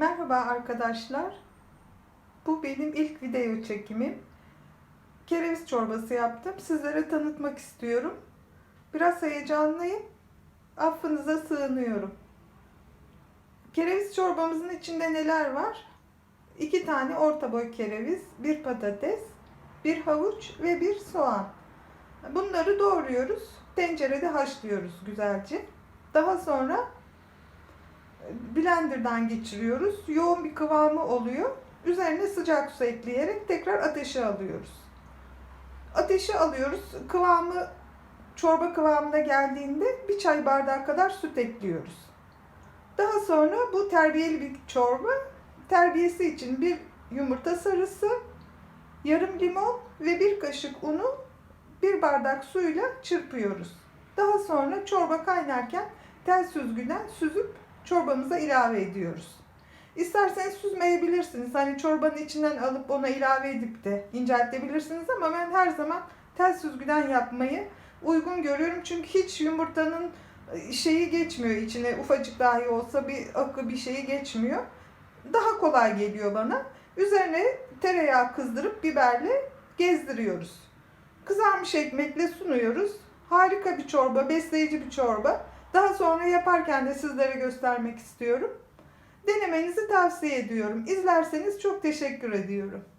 Merhaba arkadaşlar. Bu benim ilk video çekimim. Kereviz çorbası yaptım. Sizlere tanıtmak istiyorum. Biraz heyecanlıyım. Affınıza sığınıyorum. Kereviz çorbamızın içinde neler var? 2 tane orta boy kereviz, bir patates, bir havuç ve bir soğan. Bunları doğruyoruz. Tencerede haşlıyoruz güzelce. Daha sonra blenderdan geçiriyoruz. Yoğun bir kıvamı oluyor. Üzerine sıcak su ekleyerek tekrar ateşe alıyoruz. Ateşe alıyoruz. Kıvamı çorba kıvamına geldiğinde bir çay bardağı kadar süt ekliyoruz. Daha sonra bu terbiyeli bir çorba. Terbiyesi için bir yumurta sarısı, yarım limon ve bir kaşık unu bir bardak suyla çırpıyoruz. Daha sonra çorba kaynarken tel süzgüden süzüp çorbamıza ilave ediyoruz. İsterseniz süzmeyebilirsiniz. Hani çorbanın içinden alıp ona ilave edip de inceltebilirsiniz ama ben her zaman tel süzgüden yapmayı uygun görüyorum. Çünkü hiç yumurtanın şeyi geçmiyor içine ufacık dahi olsa bir akı bir şeyi geçmiyor. Daha kolay geliyor bana. Üzerine tereyağı kızdırıp biberle gezdiriyoruz. Kızarmış ekmekle sunuyoruz. Harika bir çorba, besleyici bir çorba. Daha sonra yaparken de sizlere göstermek istiyorum. Denemenizi tavsiye ediyorum. İzlerseniz çok teşekkür ediyorum.